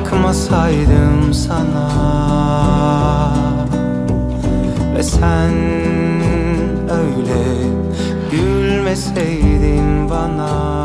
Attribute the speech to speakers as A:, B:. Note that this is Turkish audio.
A: bakmasaydım sana. Ve sen öyle gülmeseydin bana.